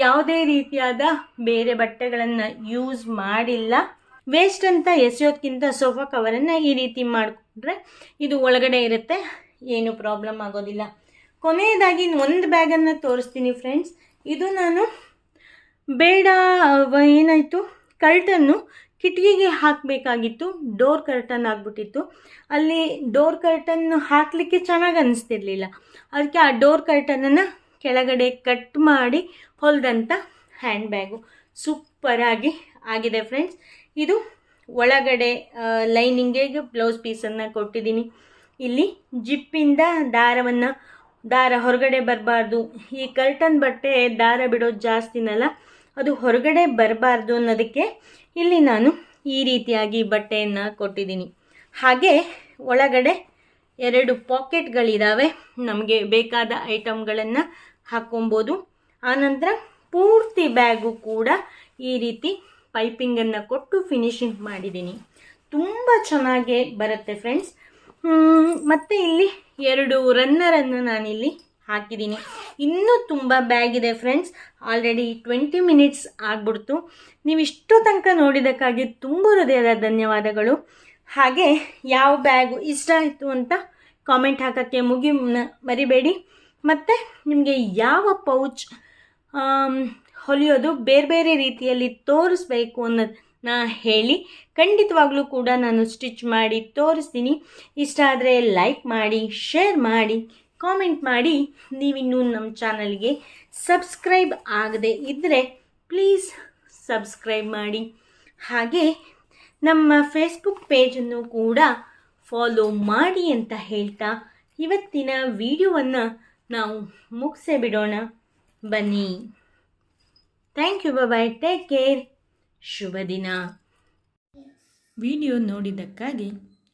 ಯಾವುದೇ ರೀತಿಯಾದ ಬೇರೆ ಬಟ್ಟೆಗಳನ್ನು ಯೂಸ್ ಮಾಡಿಲ್ಲ. ವೇಸ್ಟ್ ಅಂತ ಎಸೆಯೋದಕ್ಕಿಂತ ಸೋಫಾ ಕವರನ್ನು ಈ ರೀತಿ ಮಾಡಿಕೊಂಡ್ರೆ ಇದು ಒಳಗಡೆ ಇರುತ್ತೆ. ಏನು ಪ್ರಾಬ್ಲಮ್ ಆಗೋದಿಲ್ಲ. ಕೊನೆಯದಾಗಿ ಒಂದು ಬ್ಯಾಗನ್ನು ತೋರಿಸ್ತೀನಿ ಫ್ರೆಂಡ್ಸ್ ಇದು ನಾನು ಬೇಡ ಏನಾಯಿತು? ಕರ್ಟನ್ನು ಕಿಟಕಿಗೆ ಹಾಕಬೇಕಾಗಿತ್ತು. ಡೋರ್ ಕರ್ಟನ್ ಆಗಿಬಿಟ್ಟಿತ್ತು. ಅಲ್ಲಿ ಡೋರ್ ಕರ್ಟನ್ ಹಾಕಲಿಕ್ಕೆ ಚೆನ್ನಾಗಿ ಅನಿಸ್ತಿರ್ಲಿಲ್ಲ. ಅದಕ್ಕೆ ಆ ಡೋರ್ ಕರ್ಟನನ್ನು ಕೆಳಗಡೆ ಕಟ್ ಮಾಡಿ ಹೊಲಿದಂಥ ಹ್ಯಾಂಡ್ ಬ್ಯಾಗು ಸೂಪರಾಗಿ ಆಗಿದೆ ಫ್ರೆಂಡ್ಸ್. ಇದು ಒಳಗಡೆ ಲೈನಿಂಗಿಗೆ ಬ್ಲೌಸ್ ಪೀಸನ್ನು ಕೊಟ್ಟಿದ್ದೀನಿ. ಇಲ್ಲಿ ಜಿಪ್ಪಿಂದ ದಾರವನ್ನು, ದಾರ ಹೊರಗಡೆ ಬರಬಾರ್ದು. ಈ ಕರ್ಟನ್ ಬಟ್ಟೆ ದಾರ ಬಿಡೋದು ಜಾಸ್ತಿನಲ್ಲ. ಅದು ಹೊರಗಡೆ ಬರಬಾರ್ದು ಅನ್ನೋದಕ್ಕೆ ಇಲ್ಲಿ ನಾನು ಈ ರೀತಿಯಾಗಿ ಬಟ್ಟೆಯನ್ನು ಕೊಟ್ಟಿದ್ದೀನಿ. ಹಾಗೆ ಒಳಗಡೆ ಎರಡು ಪಾಕೆಟ್ಗಳಿದ್ದಾವೆ ನಮಗೆ ಬೇಕಾದ ಐಟಮ್ಗಳನ್ನು ಹಾಕ್ಕೊಬೋದು. ಆನಂತರ ಪೂರ್ತಿ ಬ್ಯಾಗು ಕೂಡ ಈ ರೀತಿ ಪೈಪಿಂಗನ್ನು ಕೊಟ್ಟು ಫಿನಿಶಿಂಗ್ ಮಾಡಿದ್ದೀನಿ. ತುಂಬ ಚೆನ್ನಾಗೆ ಬರುತ್ತೆ ಫ್ರೆಂಡ್ಸ್. ಮತ್ತು ಇಲ್ಲಿ ಎರಡು ರನ್ನರನ್ನು ನಾನಿಲ್ಲಿ ಹಾಕಿದ್ದೀನಿ. ಇನ್ನೂ ತುಂಬ ಬ್ಯಾಗ್ ಇದೆ ಫ್ರೆಂಡ್ಸ್ ಆಲ್ರೆಡಿ ಟ್ವೆಂಟಿ ಮಿನಿಟ್ಸ್ ಆಗ್ಬಿಡ್ತು. ನೀವು ಇಷ್ಟು ತನಕ ನೋಡಿದ್ದಕ್ಕಾಗಿ ತುಂಬ ಹೃದಯದ ಧನ್ಯವಾದಗಳು. ಹಾಗೆ ಯಾವ ಬ್ಯಾಗು ಇಷ್ಟ ಆಯಿತು ಅಂತ ಕಾಮೆಂಟ್ ಹಾಕೋಕ್ಕೆ ಮುಗಿ ಮರಿಬೇಡಿ. ಮತ್ತು ನಿಮಗೆ ಯಾವ ಪೌಚ್ ಹೊಲಿಯೋದು ಬೇರೆ ಬೇರೆ ರೀತಿಯಲ್ಲಿ ತೋರಿಸ್ಬೇಕು ಅನ್ನೋದನ್ನ ಹೇಳಿ ಖಂಡಿತವಾಗ್ಲೂ ಕೂಡ ನಾನು ಸ್ಟಿಚ್ ಮಾಡಿ ತೋರಿಸ್ತೀನಿ. ಇಷ್ಟ ಆದರೆ ಲೈಕ್ ಮಾಡಿ ಶೇರ್ ಮಾಡಿ. ಕಾಮೆಂಟ್ ಮಾಡಿ. ನೀವಿನ್ನೂ ನಮ್ಮ ಚಾನಲ್ಗೆ ಸಬ್ಸ್ಕ್ರೈಬ್ ಆಗದೆ ಇದ್ದರೆ ಪ್ಲೀಸ್ ಸಬ್ಸ್ಕ್ರೈಬ್ ಮಾಡಿ. ಹಾಗೆ ನಮ್ಮ ಫೇಸ್ಬುಕ್ ಪೇಜನ್ನು ಕೂಡ ಫಾಲೋ ಮಾಡಿ ಅಂತ ಹೇಳ್ತಾ ಇವತ್ತಿನ ವಿಡಿಯೋವನ್ನು ನಾವು ಮುಗಿಸೇ ಬಿಡೋಣ. ಬನ್ನಿ. Thank you bye take care ಶುಭ ದಿನ ವಿಡಿಯೋ ನೋಡಿದ್ದಕ್ಕಾಗಿ